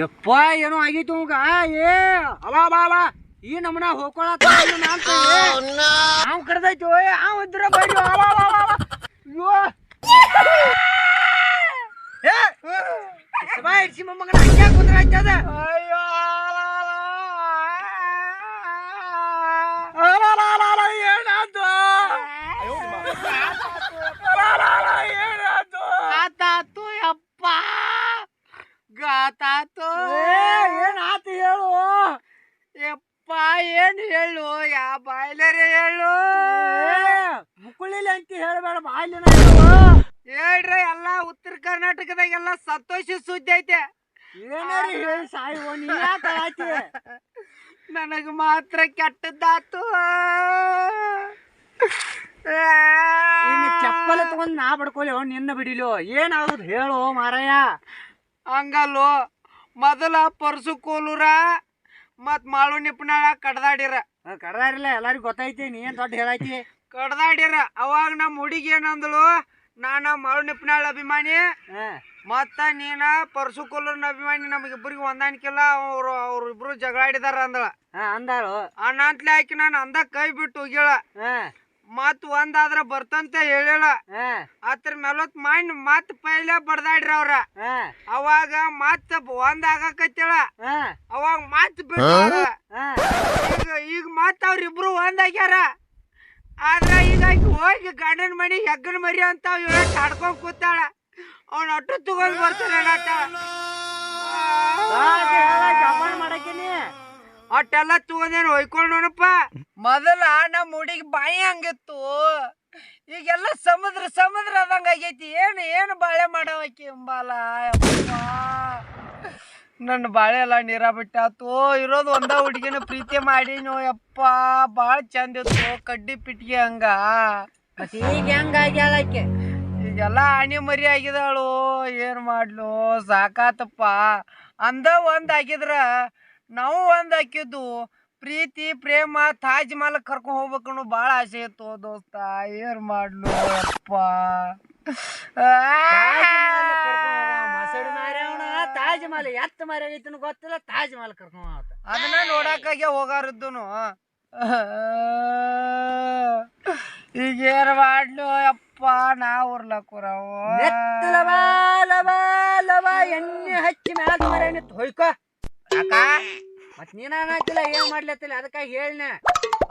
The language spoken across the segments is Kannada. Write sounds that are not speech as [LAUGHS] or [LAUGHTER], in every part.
ಯಪ್ಪ ಏನೋ ಆಗಿತ್ತು ಅವಂಗ ಏ ಅವಾ ಬಾ ಬಾ ಈ ನಮ್ಮನ ಹೋಗ್ಕೊಳತ್ತ ನಾವು ಕಡ್ದೈತಿ ಓಯ್ ಅವ ಇದ್ರ ಬೈಲಿ ಅವಾ ಬಾ ಬಾ ಬಾ ಅಯ್ಯೋ ಏ ಸಬಾ ಇಡ್ಸಿ ಮೊಮ್ಮಗನ ಹಂಗೆ ಕುಂದ್ರಾಯ್ತ ಅದ ಅಯ್ಯೋ ಏನಾಯ್ತು ಆತಾತು ಯಪ್ಪ ಗಾತಾತು ಆತ. ಹೇಳು? ಯಪ್ಪ ಏನ್ ಹೇಳು? ಯಾ ಬಾಯ್ಲರೇ ಹೇಳು? ಮುಕುಳಿಲಿ ಅಂತ ಹೇಳ್ಬೇಡ ಬಾಯ್ಲಿನ ಹೇಳ್ರಿ ಎಲ್ಲ ಉತ್ತರ ಕರ್ನಾಟಕದಾಗೆಲ್ಲ ಸಂತೋಷ ಸುದ್ದಿ ಐತೆ. ಏನಾರಿ ಹೇಳಿ ಸಾಯುವ ನೀ ಯಾಕೆ ನನಗ ಮಾತ್ರ ಕೆಟ್ಟದ್ದಾತು. ಚಪ್ಪಲ ತಗೊಂಡ್ ನಾ ಬಡ್ಕೊಲಿ ನಿನ್ನ ಬಿಡಿಲು. ಏನಾಗುದು ಹೇಳು ಮಾರಾಯ. ಹಂಗಲ್ಲೋ ಮೊದಲ ಪರ್ಸು ಕೋಲೂರ ಮತ್ ಮಾಳು ನಿಪ್ನಾಳ ಕಡ್ದಾಡಿರ ಕಡ್ದಾಡಿಲ್ಲ ಎಲ್ಲರಿಗೂ ಗೊತ್ತೈತಿ ನೀ ಏನ್ ದೊಡ್ಡ ಹೇಳೈತಿ? ಕಡ್ದಾಡಿರ ಅವಾಗ ನಮ್ಮ ಹುಡುಗಿ ಏನಂದಳು ನಾನ ಮಾಳು ನಿಪ್ನಾಳ ಅಭಿಮಾನಿ ಮತ್ತ ನೀನ ಪರ್ಸು ಕೋಲೂರ್ನ ಅಭಿಮಾನಿ ನಮಗಿಬ್ಬರಿಗೆ ಹೊಂದಾಣಿಕೆಲ್ಲ ಅವ್ರು ಅವ್ರಿಬ್ರು ಜಗಳಾಡಿದಾರ ಅಂದಳ. ಅಂದಾಳು. ಅಣ್ಣಂತ್ಲೆ ಹಾಕಿ ನಾನು ಅಂದ ಕೈ ಬಿಟ್ಟು ಹೋಗ್ಯಾಳ. ಮತ್ ಒಂದಾದ್ರ ಬರ್ತಂತ ಹೇಳಿಲ್ಲ ಅದ್ರ ಮೇಲೊತ್ ಮಾಡಿ ಮತ್ ಪೈಲೆ ಬಡ್ದಾಡ್ರಿ ಅವ್ರ. ಅವಾಗ ಮತ್ ಒಂದ್ ಆಗಾಕತ್ತೇಳ. ಅವಾಗ ಮತ್ ಈಗ ಈಗ ಮತ್ ಅವ್ರಿಬ್ರು ಒಂದ್ ಆಗ್ಯಾರ. ಆದ್ರ ಈಗ ಹೋಗಿ ಗಂಡನ ಮನಿ ಹೆಗ್ಗನ ಮರಿ ಅಂತ ಹೇಳಿ ಹಾಡ್ಕೊಂಡ್ ಕೂತಾಳ. ಅವ್ನ ಅಟ್ಟು ತಗೊಂಡ್ ಬರ್ತಾನೆ ಅಟ್ಟೆಲ್ಲ ತೂದೇನು ಹೊಯ್ಕೊಂಡ್ ನೋಡಪ್ಪ. ಮೊದಲ ನಮ್ಮ ಹುಡುಗಿ ಬಾಯಿ ಹಂಗಿತ್ತು. ಈಗೆಲ್ಲ ಸಮುದ್ರ ಸಮುದ್ರ ಅದಂಗ ಆಗೈತಿ. ಏನು ಏನು ಬಾಳೆ ಮಾಡವಕ್ಕೆ ಅಂಬಾಲ. ನನ್ನ ಬಾಳೆ ಎಲ್ಲ ನೀರ ಬಿಟ್ಟಾತು ಇರೋದು ಒಂದ ಹುಡುಗಿನ ಪ್ರೀತಿ ಮಾಡಿನೋ ಯಪ್ಪ. ಭಾಳ ಚಂದ ಇತ್ತು ಕಡ್ಡಿ ಪಿಟ್ಗೆ ಹಂಗ. ಈಗ ಹೆಂಗ ಆಗ್ಯಾಳಕ್ಕೆ ಈಗೆಲ್ಲ ಆಣಿ ಮರಿ ಆಗಿದಾಳು. ಏನು ಮಾಡ್ಲು? ಸಾಕಾತಪ್ಪ. ಅಂದ ಒಂದ್ ಆಗಿದ್ರ ನಾವು ಒಂದು ಹಾಕಿದ್ದು ಪ್ರೀತಿ ಪ್ರೇಮ ತಾಜ್ ಮಹಲ್ ಕರ್ಕೊಂಡು ಹೋಗ್ಬೇಕು ಅನ್ನೋ ಭಾಳ ಆಸೆ ಇತ್ತು ದೋಸ್ತ. ಏನ್ ಮಾಡ್ಲು ಅಪ್ಪ. ತಾಜ್ ಮಹಲ್ ಎತ್ತ ಮರ ಐತನು ಗೊತ್ತಿಲ್ಲ ತಾಜ್ ಮಹಲ್ ಕರ್ಕೊಂಡ್ ಅದನ್ನ ನೋಡಕ್ಕಾಗೆ ಹೋಗಾರಿದ್ದುನು. ಈಗ ಏನ್ ಮಾಡ್ಲು ಅಪ್ಪ ನಾ ಉರ್ಲಕ್ಕೂರವು ಎಣ್ಣೆ ಹಚ್ಚಿ ಮ್ಯಾಲ ಮರ ಹೊಯ್ಕೋ. ಯಾಕ? ಮತ್ ನೀನ ಅನ್ನತ್ತಿಲ್ಲ ಏನ್ ಮಾಡ್ಲತ್ತಿಲ್ಲ ಅದಕ್ಕಾಗಿ ಹೇಳ್ನ.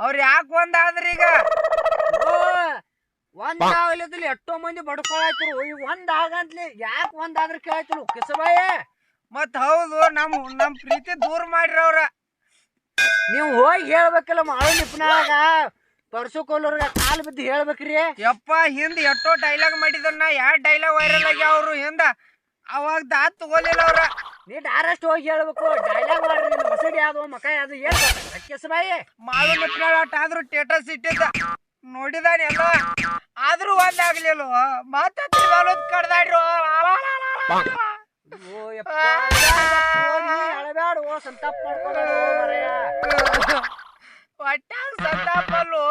ಅವ್ರ ಯಾಕೆ ಒಂದಾದ್ರಿ ಈಗ? ಒಂದ್ ಆಗ್ಲತ್ತಿಲ್ಲ ಎಷ್ಟೋ ಮಂದಿ ಬಡ್ಕೊಳಾಯ್ತಿರು. ಈಗ ಒಂದ್ ಆಗಂತ್ಲಿ ಯಾಕೆ ಒಂದಾದ್ರ ಕೇಳಾಯ್ತಿರು, ಕಿಸಬಾಯ? ಮತ್ ಹೌದು, ನಮ್ ನಮ್ ಪ್ರೀತಿ ದೂರ ಮಾಡ್ರಿ ಅವ್ರ. ನೀವು ಹೋಗಿ ಹೇಳ್ಬೇಕಲ್ಲ ಮಾಳು ನಿಪ್ನಾಗ. ಪರ್ಸು ಕಾಲು ಬಿದ್ದು ಹೇಳ್ಬೇಕ್ರಿ. ಯಪ್ಪ, ಹಿಂದ್ ಎಷ್ಟೋ ಡೈಲಾಗ್ ಮಾಡಿದನ್ನ ಯಾವ ಡೈಲಾಗ್ ವೈರಲ್ ಆಗ್ಯಾವ್ರು ಹಿಂದ? ಅವಾಗ ದಾತ್ ತಗೋಲಿಲ್ಲ ಅವ್ರ. ನೀ ಡೈರೆಕ್ಟ್ ಹೋಗಿ ಹೇಳ್ಬೇಕು ಡೈಲಾಗ್ ಮಾಡ್ರಿ ಮಸಡಿ ಯಾವ್ದು ಮಕ ಯಾವ್ದು ಹೇಳ್ಬೇಕು ಬಾಯಿ ಮಾಳು ಮುಟ್ಟಾಟ ಆದ್ರೂ ಟೇಟಸ್ ಇಟ್ಟಿದ್ದ ನೋಡಿದಾನೆ ಎಲ್ಲ ಆದ್ರೂ ಮಾತಾಡ್ರಿ ಮೇಲೊಂದ್ ಕಡ್ದಾಡ್ರು ಅಳಬ್ಯಾಡು ಸಂತಾಪ ಒಟ್ಟಾಗ ಸಂತಾಪಲ್ಲು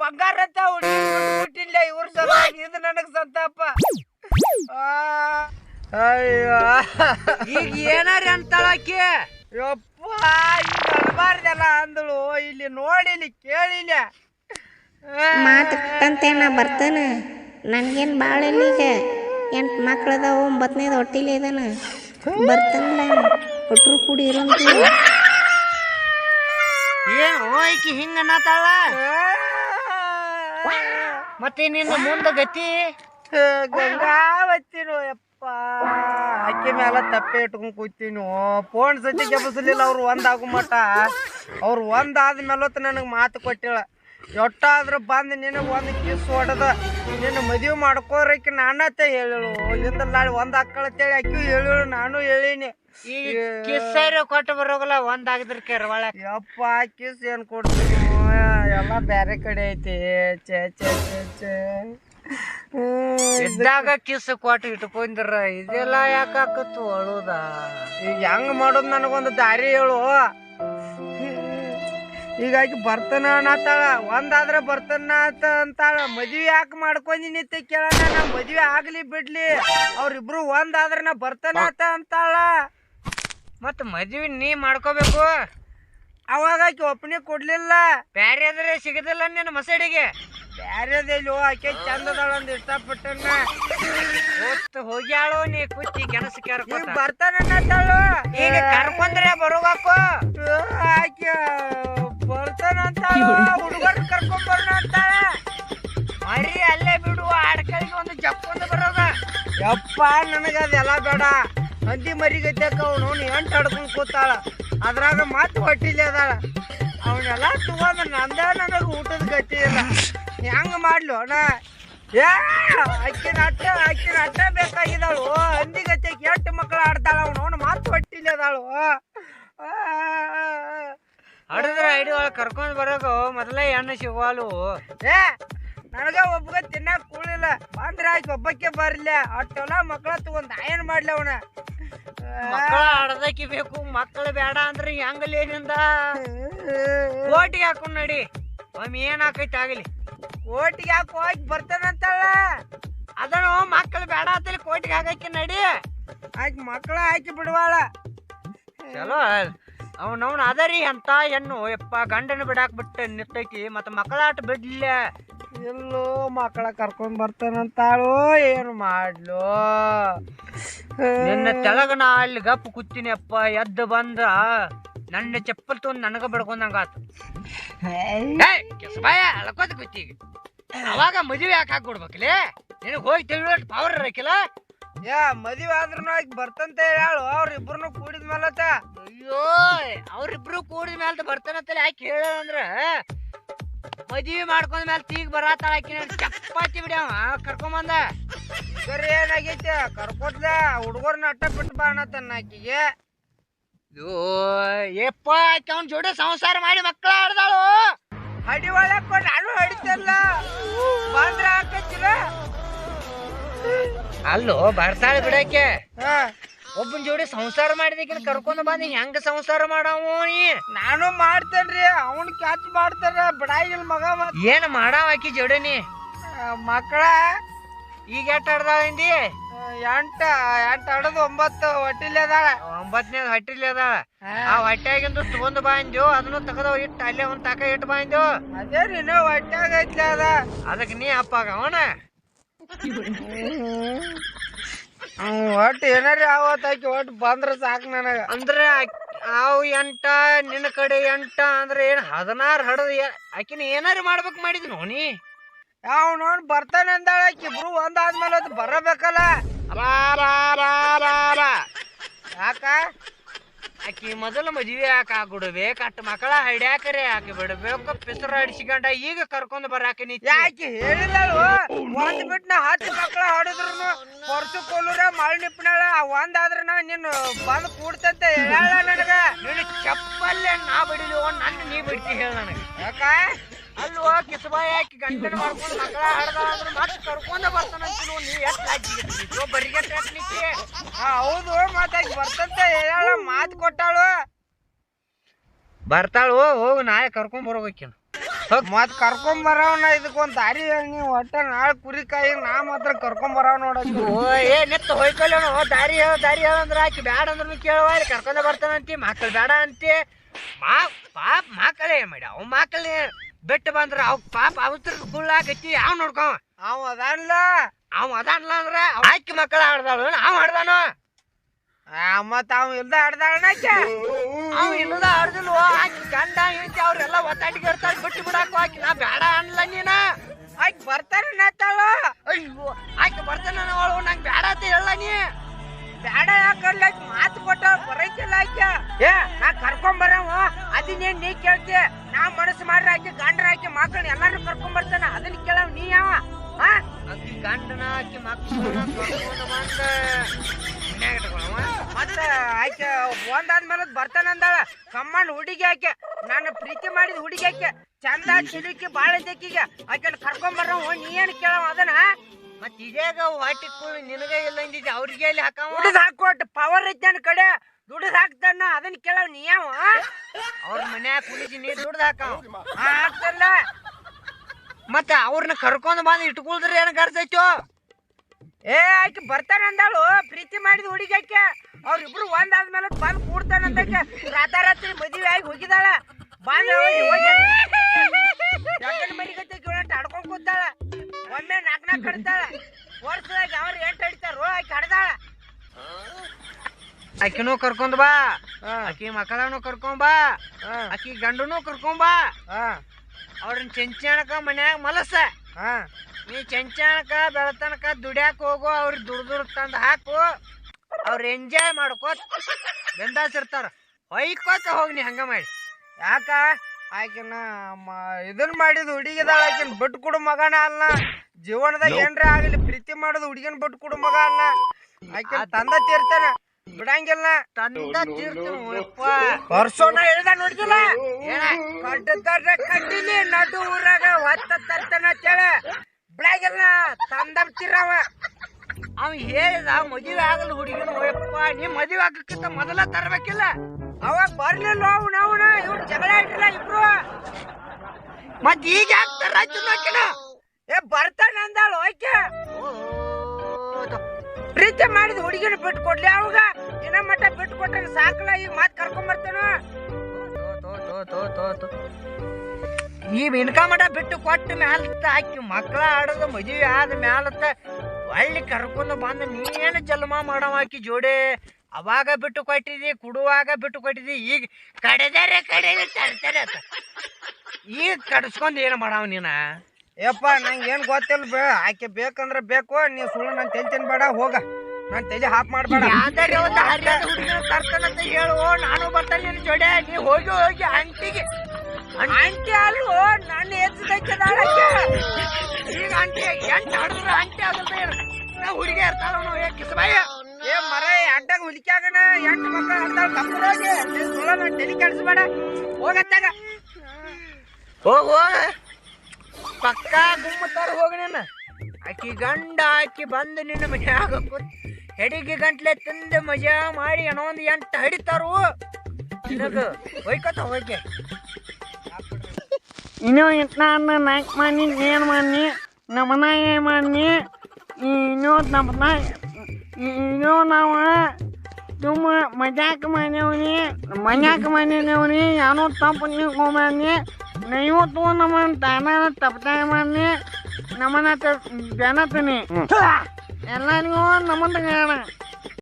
ಬಂಗಾರ ಅಂತ ಹುಟ್ಟಿಲ್ಲ ಇವ್ರ ಸಲ ಇದು ನನಗ್ ಸಂತಾಪ ಅಯ್ಯೋ. ಈಗ ಏನಾರ ಅಂತಾಳಕಿ ಯಪ್ಪ ಈಗ ಅನ್ಬಾರ್ದಲ್ಲ ಅಂದಳು. ಇಲ್ಲಿ ನೋಡಿಲಿ ಕೇಳಿಲ್ಲ ಮಾತು ಕಟ್ಟಂತೆ ನಾ ಬರ್ತೇನೆ. ನನಗೇನು ಭಾಳ ಇಲ್ಲ ಈಗ? ಎಂಟು ಮಕ್ಳು ಅದಾವು ಒಂಬತ್ತನೇದು ಹೊಟ್ಟಿಲಿ ಇದಾನ. ಬರ್ತಾನಲ್ಲ ಒಟ್ರು ಕೂಡಿ ಇರೋಂತ ಏನ್ ಹೋಯ್ಕಿ ಹಿಂಗ ಅನ್ನತಾಳ? ಮತ್ತೆ ನಿನ್ನ ಮುಂದೆ ಗತಿ? ಗಂಗಾವತಿನು ಯಪ್ಪ. ಅಕ್ಕಿ ಮ್ಯಾಲ ತಪ್ಪೆ ಇಟ್ಕೊಂಡ್ ನೀವು ಫೋನ್ ಸತಿ ಕೆಬಸಲಿಲ್ಲ ಅವ್ರು ಒಂದ್ ಆಗು ಮಟ ಅವ್ರು ಒಂದ್ ಆದ್ಮೇಲೆ ನನಗೆ ಮಾತು ಕೊಟ್ಟಿಳ ಎಷ್ಟಾದ್ರೂ ಬಂದು ನಿನಗೆ ಒಂದು ಕಿಸ್ ಹೊಡೆದ ನಿನ್ನ ಮದುವೆ ಮಾಡ್ಕೋರಕ್ಕೆ ನಾನತ್ತೆ ಹೇಳು ಇಂದ ನಾಳೆ ಒಂದು ಅಕ್ಕಳತ್ತೇಳಿ ಅಕ್ಕಿ ಹೇಳಿಳು ನಾನು ಹೇಳೀನಿ. ಕಿಸ್ ಕಿಸ್ಸರಿ ಕೊಟ್ಟು ಬರೋಗಲ್ಲ ಒಂದಾಗಿದ್ರ ಕೆರವಾಳ ಯಪ್ಪ ಕಿಸ್ ಏನು ಕೊಡ್ತೀನಿ ಎಲ್ಲ ಬೇರೆ ಕಡೆ ಐತಿ. ಚೇ ಚೇ ಚೇ ಚೇ. ಇದ್ದಾಗ ಕಿಸ್ ಕೊಟ್ಟು ಇಟ್ಕೊಂಡ್ರ. ಇದೆಲ್ಲ ಯಾಕಾಕತ್ತು ಅಳುದ? ಈಗ ಹೆಂಗ್ ಮಾಡೋದ್ ನನಗೊಂದು ದಾರಿ ಹೇಳು. ಈಗ ಬರ್ತನ ಬರ್ತಾನ ಅನ್ನತ್ತಾಳ ಒಂದಾದ್ರೆ ಬರ್ತನ ಅಂತ ಅಂತಾಳ. ಮದ್ವಿ ಯಾಕೆ ಮಾಡ್ಕೊಂಡಿನಿ ಅಂತ ಕೇಳೋಣ ನಾ ಮದ್ವಿ ಆಗ್ಲಿ ಬಿಡ್ಲಿ. ಅವ್ರಿಬ್ರು ಒಂದಾದ್ರೆ ನಾ ಬರ್ತಾನ ಅಂತ ಅಂತಾಳ. ಮತ್ತ ಮದ್ವಿ ನೀ ಮಾಡ್ಕೋಬೇಕು? ಅವಾಗ ಆಕೆ ಒಪ್ಪನೆ ಕೊಡ್ಲಿಲ್ಲ. ಬ್ಯಾರೆ ಆದ್ರೆ ಸಿಗದಿಲ್ಲ ನಿನ್ನ ಮಸಡಿಗೆ. ಬ್ಯಾರೆದಿಲ್ಲ ಆಕೆ ಚಂದದಾಳ ಇಷ್ಟಪಟ್ಟಣ್ಣ ಇಷ್ಟಪಟ್ಟನ ಹೊತ್ತು ಹೋಗ್ಯಾಳು ನೀ ಕುಚ್ಚಿ ಕೆಲಸ ಈಗ ಬರ್ತಾನಂತಾಳು ಈಗ ಕರ್ಕೊಂಡ್ರೆ ಬರುವಾಕು. ಆಕೆ ಬರ್ತಾನಂತ ಹುಡುಗರು ಕರ್ಕೊಂಡ್ ಬರ್ನ ಅಂತಾಳ. ಮರಿ ಅಲ್ಲೇ ಬಿಡು ಆಡ್ಕಳಿಗೆ ಒಂದು ಜಪ್ಕೊಂಡ್ ಬರೋದ. ಯಪ್ಪ ನನಗೆ ಅದೆಲ್ಲ ಬೇಡ. ಹಂದಿ ಮರಿಗದ್ದಕ್ಕ ಅವನು ಅವ್ನು ಎಂಟು ಹಡ್ಕೊಂಡು ಕೂತಾಳ. ಅದ್ರಾಗ ಮತ್ತೆ ಹೊಟ್ಟಿಲಿ ಅದಾಳ. ಅವನ್ನೆಲ್ಲ ತುಂಬ ನಂದ ನನಗೆ ಊಟದ ಗತಿ ಇಲ್ಲ. ಹೆಂಗ ಮಾಡ್ಲು ಅಣ್ಣ. ಏ ಅಕ್ಕಿನ ಅಟ್ಟ ಅಕ್ಕಿನ ಅಟ್ಟ ಬೇಕಾಗಿದ್ದಾಳು. ಹಂದಿ ಗತಿ ಎಷ್ಟು ಮಕ್ಕಳು ಆಡ್ತಾಳ ಅವನು ಅವನು ಮತ್ತೆ ಹೊಟ್ಟಿಲಿ ಅದಾಳು. ಹಡದ್ರ ಐಡಿ ಒಳಗೆ ಕರ್ಕೊಂಡು ಬರೋದು ಮೊದಲೇ ಹೆಣ್ಣು ಸಿಗುವಲು ಏ ನನಗ ಒಬ್ಬಗ ತಿನ್ನಾಕ ಕೂಳಿಲ್ಲ. ಬಂದ್ರ ಆಯ್ತು ಒಬ್ಬಕ್ಕೆ ಬರ್ಲಿಲ್ಲ ಅಷ್ಟೆಲ್ಲ ಮಕ್ಕಳ ತಗೊಂಡ್ ಏನ್ ಮಾಡ್ಲಿ ಅವನ. ಮಕ್ಕಳ ಆಡದಕ್ಕೆ ಬೇಕು ಮಕ್ಕಳು ಬೇಡ ಅಂದ್ರೆ ಹೆಂಗಲ್ಲಿ ನಿಂದ? ಕೋಟಿಗೆ ಹಾಕೊಂಡ್ ನಡಿ. ಒಮ್ಮೆ ಏನ್ ಹಾಕೈತಿ ಆಗಲಿ? ಕೋಟಿಗೆ ಹಾಕಿ ಹೋಗಿ ಬರ್ತಾನಂತಾಳ ಅದನ್ನು ಮಕ್ಕಳು ಬೇಡ ಅಂತೇಳಿ ಕೋಟಿಗೆ ಹಾಕಕ್ಕೆ ನಡಿ. ಆಯ್ತು ಮಕ್ಕಳ ಹಾಕಿ ಬಿಡುವಾಳ. ಚಲೋ. ಅವನವನ್ ಅದರಿ ಅಂತ ಹೆಣ್ಣು. ಯಪ್ಪ ಗಂಡನ ಬಿಡಾಕ್ ಬಿಟ್ಟು ನಿರ್ತೈತಿ ಮತ್ತೆ ಮಕ್ಕಳ ಆಟ ಬಿಡ್ಲಿಲ್ಲ ಎಲ್ಲೋ ಮಕ್ಕಳ ಕರ್ಕೊಂಡ್ ಬರ್ತಾನಂತಾಳು ಏನು ಮಾಡ್ಲು? ನಿನ್ನ ತೆಳಗ ನಾ ಅಲ್ಲಿ ಗಪ್ ಕುತ್ತಿನಿಯಪ್ಪ ಅಪ್ಪ ಎದ್ದು ಬಂದ ನನ್ನ ಚಪ್ಪಲ್ ತೊಗೊಂಡು ನನಗ ಬಡ್ಕೊಂಡಂಗ ಆತು ಕೆಸಬಾಯ ಅಳ್ಕೋತ ಕೂತಿ ಅವಾಗ ಮದುವೆ ಯಾಕೆ ಹಾಕೊಡ್ಬೇಕಲೇ ನಿನಗೆ ಹೋಗಿ ತಿಳುವಷ್ಟು ಪವರ್ ಇರಕಿಲ್ಲ? ಯಾ ಮದುವೆ ಆದ್ರೂ ಆಯ್ತು ಬರ್ತಂತ ಹೇಳು ಅವ್ರ ಇಬ್ರು ಕೂಡಿದ ಮೇಲತ್ತ. ಅಯ್ಯೋ ಅವ್ರಿಬ್ರು ಕೂಡಿದ ಮೇಲೆ ಬರ್ತಾನಂತ ಯಾಕೆ ಹೇಳ ಅಂದ್ರ? ಮದುವೆ ಮಾಡ್ಕೊಂಡ ಮೇಲೆ ತೀಗ ಬರತ್ತಿ ಬಿಡ ಚಪಾತಿ ಬಿಡ್ಯಾವ. ಕರ್ಕೊಂಬಂದ ಸರಿ ಏನಾಗೈತೆ? ಕರ್ಕೊಟ್ಲ ಹುಡುಗರ್ನ ಅಟ್ಟ ಬಿಟ್ಟು ಬಾ ಆಕಿಗೆ. ಅಯ್ಯೋ ಏಪ್ಪ ಆಕಿ ಅವ್ನ ಜೋಡಿ ಸಂಸಾರ ಮಾಡಿ ಮಕ್ಕಳ ಆಡ್ದಾಳು. ಹಡಿ ಒಳಕ್ ನಾನು ಹಡಿತಲ್ಲ ಬಂದ್ರ ಹಾಕತ್ತಿಲ್ಲ ಅಲ್ಲೋ ಬರ್ತಾಳೆ ಬಿಡಕ್ಕೆ. ಹಾ. ಒಬ್ಬನ ಜೋಡಿ ಸಂಸಾರ ಮಾಡಿದಕ್ಕಿನ ಕರ್ಕೊಂಡ್ ಬಂದು ಹೆಂಗ ಸಂಸಾರ ಮಾಡಾವು ನೀ? ನಾನು ಮಾಡ್ತೇನ್ರಿ ಅವನ್ ಕ್ಯಾಚ್ ಮಾಡ್ತಾರ ಬಿಡಾಗಿಲ್ ಮಗ ಮತ್. ಏನ್ ಮಾಡಾವ ಆಕಿ ಜೋಡಿನಿ ಮಕ್ಕಳ ಈಗ ಎಟ್ ಆಡ್ದಾಳ ಎಂಟ ಎಂಟ ಹಡದು ಒಂಬತ್ತು ಹೊಟ್ಟಿಲಿ ಅದಾಳ. ಒಂಬತ್ತನೇ ಹೊಟ್ಟಿಲ್ ಅದಾಳ. ಆ ಹೊಟ್ಯಾಗಿಂದು ತಗೊಂಡ್ ಬಂದ್ಯೋ ಅದನ್ನು ತಗದ ಇಟ್ಟು ಅಲ್ಲೇ ಒಂದ್ ತಕ ಇಟ್ಟು ಬಂದ್ಯೋ ಅದೇ ರೀ ಹೊಟ್ಯಾಗ ಐತ್ಲ ಅದ. ಅದಕ್ಕೆ ನೀ ಅಪ್ಪಾಗ ಅವನ? [LAUGHS] ಒಟ್ಟು ಏನಾರ ಯಾವತ್ತು ಆಕಿ ಒಟ್ಟು ಬಂದ್ರ ಸಾಕು ನನಗ. ಅಂದ್ರೆ ಅವು ಅವ್ ಎಂಟ ನಿನ್ನ ಕಡೆ ಎಂಟ ಅಂದ್ರೆ ಏನು ಹದಿನಾರು ಹಡದ ಆಕಿನ ಏನಾರು ಮಾಡ್ಬೇಕು ಮಾಡಿದ್ ನೋನಿ ಯಾವ ನೋಡ್ ಬರ್ತಾನೆ ಅಂದಾಳ ಆಕಿ ಇಬ್ರು ಒಂದಾದ್ಮೇಲೆ ಅದು ಬರಬೇಕಲ್ಲ. ಯಾಕ? ಆಕಿ ಮೊದಲು ಮದುವೆ ಯಾಕೆ ಆಗ್ಬಿಡ್ಬೇಕು ಅಟ್ ಮಕ್ಕಳ ಹಡ್ಯಾಕರೆ ಆಕೆ ಬಿಡ್ಬೇಕು ಪಿಸರ ಅಡಿಸಿಕೊಂಡ ಈಗ ಕರ್ಕೊಂಡ್ ಬರಾಕ ನೀ ಯಾಕೆ ಹೇಳಿಲ್ಲ ಒಂದ್ ಬಿಟ್ಟು ನಾ ಹತ್ತು ಮಕ್ಕಳ ಹಾಡಿದ್ರು ಪರ್ಸು ಕೊಲ್ಲೂರ ಮಳ್ ನಿಪ್ನಾಳ ಒಂದಾದ್ರ ನಾ ನಿನ್ನ ಬಂದ್ ಕೂಡ್ತಂತ ಹೇಳ ನನಗ. ನೀನು ಚಪ್ಪಲ್ಲೇ ನಾ ಬಿಡಿಲಿ ನನ್ನ ನೀ ಬಿಡ್ತಿ ಹೇಳ ನನಗೆ. ಯಾಕ? ಅಲ್ಲೋ ಕಿಸಬಾಯಿ ಹಾಕಿ ಗಂಟನ ಮಾಡ್ಕೊಂಡು ಮಕ್ಕಳ ಹಡ್ದ ಅಂದ್ರೆ ಮತ್ತೆ ಕರ್ಕೊಂಡ ಬರ್ತಾನಂತ ನೀ ಎಷ್ಟು ಹಾಕಿ ಬರಿಗೆ ನಿಕ್ಕಿ ಆ, ಹೌದು ಮಾತಾಗಿ ಬರ್ತಂತ ಹೇಳ ಮಾತು ಕೊಟ್ಟಾಳು. ಬರ್ತಾಳು ಹೋಗು ನಾಳೆ ಕರ್ಕೊಂಡ್ ಬರ್ಬೇಕೇನು ಮತ್ ಕರ್ಕೊಂಡ್ ಬರವನ ಇದಕ್ಕೊಂದ್ ದಾರಿ ನೀವು ಒಟ್ಟ ನಾಳೆ ಕುರಿ ಕಾಯಿ ನಾ ಮಾತ್ರ ಕರ್ಕೊಂಡ್ ಬರವ ನೋಡಕ್ಕೆ ಏ ನಿತ್ತ ಹೋಯ್ಕೊಲ್ಲೇನು ದಾರಿ ಹೇಳ ದಾರಿ ಹೇಳ ಅಂದ್ರೆ ಆಕಿ ಬ್ಯಾಡ ಅಂದ್ರೂ ಕೇಳುವ ಇಲ್ಲಿ ಕರ್ಕೊಂಡ ಬರ್ತಾನಂತಿ ಮಕ್ಕಳು ಬೇಡ ಅಂತಿ. ಮಾ ಪಾಪ ಮಾಕಳೇ ಮಾಡಿ ಅವ್ ಮಕ್ಕಳೇ ಬಿಟ್ಟು ಬಂದ್ರ ಅವ್ ಪಾಪ ಅವತ್ರ ಕುಳ್ಳಾಕತ್ತಿ ಅವ್ ನೋಡ್ಕೊ. ಅವ ಅದಾನ್ಲ ಅವ್ ಅದಾನ್ಲ ಅಂದ್ರ ಆಕಿ ಮಕ್ಕಳ ಆಡ್ದಾಳು ಅವ ಆಡ್ದಾನ? ಮತ್ ಅವ ಇಲ್ದ ಆಡ್ದಾಳನಕ್ಕೆ ಅವ್ ಇಲ್ದ ಆಡ್ದಿಲ್ವ? ಆಕಿ ಗಂಡ ಹೆಂಡತಿ ಅವ್ರೆಲ್ಲ ಒತ್ತಾಟಿಗೆ ಇರ್ತಾರ ಬಿಟ್ಟು ಬಿಡಾಕು ಆಕಿ. ನಾ ಬೇಡ ಅನ್ಲ ನೀನ. ಆಯ್ಕೆ ಬರ್ತಾರ ನೆತ್ತಾಳ ಅಯ್ಯೋ ಆಕಿ ಬರ್ತಾನ ಅವಳು ನಂಗೆ ಬೇಡ ಅಂತ ಹೇಳ ನೀ. ಬೇಡ ಯಾಕಲ್ಲ ಮಾತು ಕೊಟ್ಟ ಬರಕಿಲ್ಲ ಆಕೆ. ಏ ನಾ ಕರ್ಕೊಂಡ್ ಬರವ? ಅದನ್ನೇನ್ ನೀ ಕೇಳ್ತಿ? ನಾ ಮನಸ್ಸು ಮಾಡ್ರ ಆಕಿ ಗಂಡ್ರ ಆಕೆ ಮಕ್ಕಳು ಎಲ್ಲಾರು ಕರ್ಕೊಂಡ್ ಬರ್ತಾನ. ಅದನ್ನ ಕೇಳವ್ ನೀ ಯಾವ? ಆಕಿ ಗಂಡನ ಆಕಿ ಮಕ್ಕಳನ್ನ. ಮತ್ತ ಆಕೆ ಒಂದಾದ್ಮೇಲೆ ಬರ್ತಾನ ಅಂದಾಳ. ಕಮ್ಮಣ್ಣ ಹುಡುಗಿ ಆಕೆ. ನಾನು ಪ್ರೀತಿ ಮಾಡಿದ ಹುಡುಗಿ ಆಕೆ. ಚಂದ ಚಿಲಿಕಿ ಬಾಳ ಐತೆಕಿಗೆ ಆಕೆ ಕರ್ಕೊಂಡ್ ಬರೋ ನೀ ಏನ್ ಕೇಳವ ಅದನ್ನ? ಮತ್ ಇದೇಗ ಹೊಟ್ಟಿ ಕುಳ್ಳು ನಿನಗ ಇಲ್ಲ ಅಂದಿದ್ದೆ ಅವ್ರಿಗೆ ಎಲ್ಲಿ ಹಾಕ ದುಡ್ಡು ಹಾಕೊಟ್ ಪವರ್ ಐತೆ ಕಡೆ. ದುಡ್ಡು ಹಾಕ್ತಾನ ಅದನ್ನ ಕೇಳೋ ನೀ ಯಾವ ಅವ್ರ ಮನ್ಯಾಗ ಕುಣಿಸಿ ನೀ ದುಡ್ದು ಹಾಕವ ಹಾಕ್ತಲ್ಲ ಮತ್ತೆ ಅವ್ರನ್ನ ಕರ್ಕೊಂಡು ಬಂದು ಇಟ್ಕೊಳ್ದ್ರೆ ಏನ್ ಗರ್ಜೈತೋ ಏ ಆಯ್ತು ಬರ್ತಾನ ಅಂದಾಳು ಪ್ರೀತಿ ಮಾಡಿದ ಹುಡುಗಿ ಆಕೆ. ಅವ್ರಿಬ್ರು ಒಂದಾದ್ಮೇಲೆ ಬಂದ್ ಅಂತ ರಾತಾರಾತ್ರಿ ಮದುವೆ ಆಗಿ ಹೋಗಿದಾಳ. ಬಂದ ಮರಿಗತ್ತೆ ಕೇಳಂತ ಆಡ್ಕೊಂಡ್ ಕೂತಾಳ. ಒಮ್ಮೆ ನಾಕ್ ನಾಕ್ ಕಡ್ತಾಳ ವರ್ಷದಾಗ ಅವ್ರ ಎಂಟ್ ಹಿಡಿತಾರೋ ಆಕಿ ಹಡ್ದಾಳ. ಆಕಿನೂ ಕರ್ಕೊಂಡ್ ಬಾ. ಆಕಿ ಮಕ್ಕಳನ್ನು ಕರ್ಕೊಂಡ್ ಬಾ. ಆಕಿ ಗಂಡನು ಕರ್ಕೊಂಡ್ ಬಾ. ಅವ್ರನ್ನ ಚಂಚಾಣಕ ಮನ್ಯಾಗ ಮಲಸ. ನೀ ಚಂಚಾಣಕ ಬೆಳತನಕ ದುಡ್ಯಾಕ ಹೋಗು ಅವ್ರ ದುಡ್ ದುಡ್ ತಂದು ಹಾಕು. ಅವ್ರು ಎಂಜಾಯ್ ಮಾಡ್ಕೋತ ಬೆಂದಾಸಿರ್ತಾರ. ಹೊಯ್ಕೋತ ಹೋಗಿ ನೀ ಹಂಗ ಮಾಡಿ. ಯಾಕ? ಆಕಿನ ಇದನ್ ಮಾಡಿದ ಹುಡುಗಿದ ಆಕಿನ ಬಿಟ್ಟು ಕೊಡು ಮಗನ ಅಲ್ಲ ಜೀವನದಾಗ ಏನ್ರ ಆಗಲಿ ಪ್ರೀತಿ ಮಾಡೋದು ಹುಡುಗಿನ ಬಿಟ್ಟು ಕೊಡು ಮಗ ಅಲ್ಲ. ಆಕಿನ ತಂದ ತೀರ್ತಾನ. ಬಿಡಂಗಿಲ್ಲ. ತಂದ ತೀರ್ತೀನಿ ವರ್ಷೋನ ಹೇಳ್ದ ನೋಡಿದಿಲ್ಲ ಕಡ್ಡದಾರ ಕಟ್ಟಿಲಿ ನಡು ಊರಾಗ ಹೊತ್ತ ತರ್ತಾನ ಅಂತೇಳ. ಬಿಡಂಗಿಲ್ಲ ತಂದರ್ತಿರವ ಅವ ಹೇಳಿದ ಮದುವೆ ಆಗಲ್ಲ ಹುಡುಗಿನ ಹೋಯಪ್ಪ ನೀ ಮದುವೆ ಆಗಕ್ಕಿಂತ ಮೊದಲ ತರಬೇಕಿಲ್ಲ. ಅವಾಗ ಬರ್ಲಿಲ್ಲ ಅವನ ಅವನ ಇವ್ರು ಜಗಳ ಇಟ್ಟಿಲ್ಲ ಇಬ್ರು. ಮತ್ ಈಗ ಆಗ್ತಾರ ಹಾಕಿನ ಏ, ಬರ್ತಾನೆ ಅಂದಾಳು, ಓಕೆ? ಪ್ರೀತಿ ಮಾಡಿದ ಹುಡುಗಿನ ಬಿಟ್ಟು ಕೊಡ್ಲಿ ಅವಾಗ. ದಿನ ಮಟ್ಟ ಬಿಟ್ಟು ಕೊಟ್ರೆ ಸಾಕಲ್ಲ, ಈಗ ಮಾತು ಕರ್ಕೊಂಡ್ ಬರ್ತೇನೋ ಈ ಇನ್ಕ ಮಠ ಬಿಟ್ಟು ಕೊಟ್ಟ ಮ್ಯಾಲತ್ತ ಆಕಿ ಮಕ್ಕಳ ಆಡೋದು, ಮದುವೆ ಆದ ಮ್ಯಾಲತ್ತ ಒಳ್ಳೆ ಕರ್ಕೊಂಡು ಬಂದು ನೀನು ಜನ್ಮ ಮಾಡವ ಆಕಿ ಜೋಡಿ. ಅವಾಗ ಬಿಟ್ಟು ಕೊಟ್ಟಿದ್ದಿ ಕುಡುವಾಗ ಬಿಟ್ಟು ಕೊಟ್ಟಿದ್ದಿ ಈಗ ಕಡೆದರೆ ಕಡೆದೆ ತರ್ತಾರೆ ಈಗ ಕಡಿಸ್ಕೊಂಡು ಏನು ಮಾಡವ ನೀನ? ಯಪ್ಪ ನಂಗೆ ಏನು ಗೊತ್ತಿಲ್ಲ ಬೇ ಆಕೆ ಬೇಕಂದ್ರೆ ಬೇಕು ನೀ ಸುಳ್ಳು ನಾನು ತೆಲ್ತೀನಿ ಬೇಡ ಹೋಗ. ನಾನು ತಲೆ ಹಾಪ್ ಮಾಡಬೇಡ. ತರ್ತಾನಂತ ಹೇಳು ನಾನು ಬರ್ತಾನೆ ನಿನ್ನ ಜೋಡೆ ನೀ ಹೋಗಿ ಹೋಗಿ ಅಂಟಿಗೆ ಅಂಟಿ ಅಲ್ವೋ ನನ್ನ ಎತ್ತದಕ್ಕೆ ಈಗ ಅಂಟಿ ಎಂಟು ಹಡಿದ್ರೆ ಅಂಟಿ ಆಗುತ್ತೆ ನಾ ಹುಡುಗಿ ಇರ್ತಾಳ ಏ ಕಿಸ್ಬಾಯ. ಏ ಮರ ಅಡ್ಡಾಗ ಹುಲಿಕ್ಯಾಗಣ ಎಂಟು ಮಕ್ಕಳು ಅಂತಾಳ ಕಪ್ಪರೋಗಿ ಸುಳ್ಳ ನಾನು ತಲೆ ಕೆಡಿಸ್ಬೇಡ. ಹೋಗತ್ತಾಗ ಹೋಗ ಹೋಗ. ಪಕ್ಕ ಗುಮ್ಮತಾರ ಹೋಗಿ ನೀನು. ಆಕಿ ಗಂಡ ಆಕಿ ಬಂದು ನಿನ್ನ ಮನ್ಯಾಗ ಹೆಡಿಗೆ ಗಂಟ್ಲೆ ತಿಂದು ಮಜಾ ಮಾಡಿ ಏನೋ ಒಂದು ಎಂಟು ಹಡಿತಾರು? ನಿನಗ ಹೋಯ್ಕೋತ ಹೋಯ್ಕೆ ಇನ್ನೂ ನಾನು ನಾಲ್ಕು ಏನು ಮಾಡಿ ನಮ್ಮನ ಏನು ಮಾಡಿ ಇನ್ನೂ ನಮ್ಮನ ಇನ್ನೂ ನಾವು ತುಂಬ ಮಜಾಕ ಮನೆಯವನಿ, ಮನ್ಯಾಕ ಮನೆಯವನಿ ಏನೋ ತಪ್ಪು ನಿಂತ್ಕೊಂಬನ್ನಿ ನೀವು ತೂ ನಮ್ಮನ್ನ ತಾನ ತಪ್ಪತಾಯ ಮಾಡಿ ನಮ್ಮನ್ನ ಬೆನತೀನಿ ಎಲ್ಲರಿಗೂ ನಮ್ಮಂತ ಕಾಣ